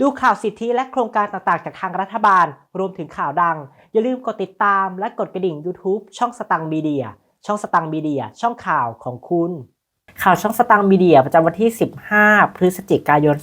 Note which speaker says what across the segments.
Speaker 1: ดูข่าวสิทธิและโครงการต่างๆ จากทางรัฐบาล รวมถึงข่าวดัง อย่าลืมกดติดตามและกดกระดิ่ง YouTube ช่องสตังมีเดีย ช่องสตังมีเดีย ช่องข่าวของคุณ ข่าวช่องสตังมีเดียประจำวันที่ 15 พฤศจิกายน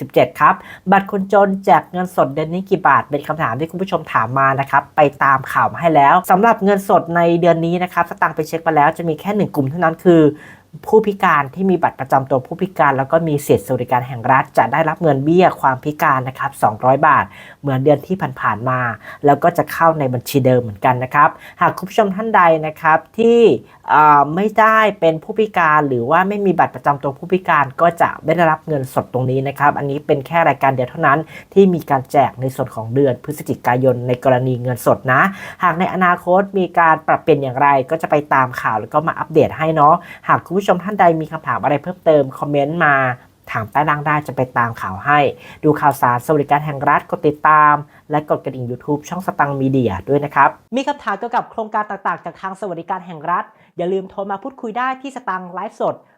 Speaker 1: 67 ครับ บัตรคนจนแจกเงินสดเดือนนี้กี่บาท เป็นคำถามที่คุณผู้ชมถามมานะครับ ไปตามข่าวมาให้แล้วสำหรับเงินสดในเดือนนี้นะครับสตังค์ไปเช็คมาแล้วจะมีแค่หนึ่งกลุ่มเท่านั้นคือผู้พิการที่มีบัตรประจำตัวผู้พิการแล้วก็มีสิทธิสวัสดิการแห่งรัฐ จะได้รับเงินเบี้ยความพิการนะครับ 200 บาท เหมือนเดือนที่ผ่านๆมา แล้วก็จะเข้าในบัญชีเดิมเหมือนกันนะครับ หากคุณผู้ชมท่านใดนะครับที่ไม่ได้เป็นผู้พิการหรือว่าไม่มีบัตรประจำตัวผู้พิการก็จะไม่ได้รับเงินสดตรงนี้นะครนะครับ อันนี้เป็นแค่รายการเดียวเท่านั้น ที่มีการแจกในส่วนของเดือนพฤศจิกายนในกรณีเงินสดนะ หากในอนาคตมีการปรับเปลี่ยนอย่างไร ก็จะไปตามข่าวแล้วก็มาอัปเดตให้เนาะ หากคุณผู้ชมท่านใดมีคำถามอะไรเพิ่มเติมคอมเมนต์มาถามใต้ล่างได้จะไปตามข่าวให้ ดูข่าวสารสวัสดิการแห่งรัฐกดติดตาม และกดกระดิ่ง YouTube ช่องสตังมีเดียด้วยนะครับ มีคำถามเกี่ยวกับโครงการต่างๆ จากทางสวัสดิการแห่งรัฐ อย่าลืมโทรมาพูดคุยได้ที่สตังไลฟ์สด